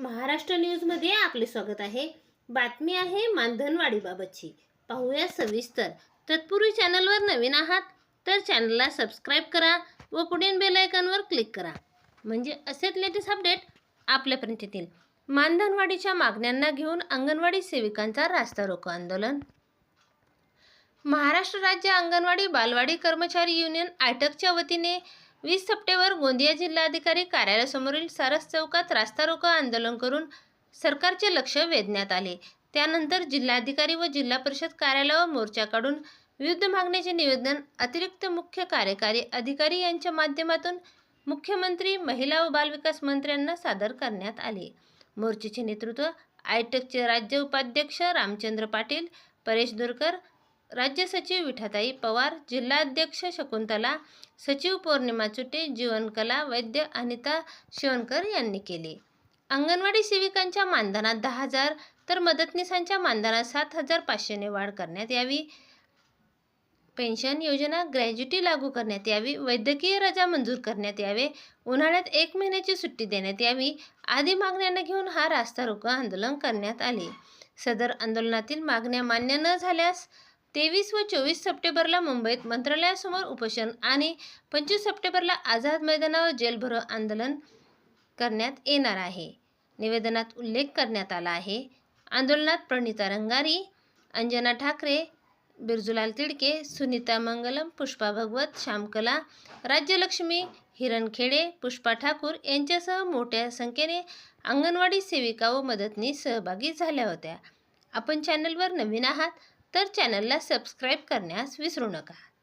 महाराष्ट्र न्यूजमध्ये आपले स्वागत आहे. बातमी आहे मानधनवाडीबाबतची पाहूया सविस्तर. तत्पूर्वी चॅनलवर नवीन आहात तर चॅनलला सबस्क्राईब करा व पुढील बेलायकनवर क्लिक करा. म्हणजे असेच लेटेस्ट अपडेट आपल्यापर्यंत येतील. मानधनवाडीच्या मागण्यांना घेऊन अंगणवाडी सेविकांचा रास्ता रोको आंदोलन. महाराष्ट्र राज्य अंगणवाडी बालवाडी कर्मचारी युनियन आयटकच्या वतीने वीस सप्टेंबर गोंदिया जिल्हाधिकारी कार्यालयासमोरील सारस चौकात रास्ता रोको आंदोलन करून सरकारचे लक्ष वेधण्यात आले. त्यानंतर जिल्हाधिकारी व जिल्हा परिषद कार्यालयावर मोर्चा काढून विविध मागण्याचे निवेदन अतिरिक्त मुख्य कार्यकारी अधिकारी यांच्या माध्यमातून मुख्यमंत्री महिला व बालविकास मंत्र्यांना सादर करण्यात आले. मोर्चेचे नेतृत्व आयटकचे राज्य उपाध्यक्ष रामचंद्र पाटील परेश दुरकर राज्य सचिव विठाताई पवार जिल्हाध्यक्ष शकुंतला सचिव पौर्णिमा चुटे जीवनकला वैद्य अनिता शिवणकर यांनी केले. अंगणवाडी सेविकांच्या मानधनात दहा हजार तर मदतनीसांच्या मानधनात सात हजार पाचशेने वाढ करण्यात यावी. पेन्शन योजना ग्रॅज्युटी लागू करण्यात यावी. वैद्यकीय रजा मंजूर करण्यात यावे. उन्हाळ्यात एक महिन्याची सुट्टी देण्यात यावी. आदी मागण्यांना घेऊन हा रास्ता रोको आंदोलन करण्यात आले. सदर आंदोलनातील मागण्या मान्य न झाल्यास तेवीस व चोवीस सप्टेंबरला मुंबईत मंत्रालयासमोर उपोषण आणि पंचवीस सप्टेंबरला आझाद मैदानावर जेलभरो आंदोलन करण्यात येणार आहे. निवेदनात उल्लेख करण्यात आला आहे. आंदोलनात प्रणिता रंगारी अंजना ठाकरे बिरजुलाल तिडके सुनीता मंगलम पुष्पा भगवत श्यामकला राज्यलक्ष्मी हिरणखेडे पुष्पा ठाकूर यांच्यासह मोठ्या संख्येने अंगणवाडी सेविका व मदतनीस सहभागी झाल्या होत्या. आपण चॅनलवर नवीन आहात तर चॅनलला सबस्क्राईब करण्यास विसरू नका.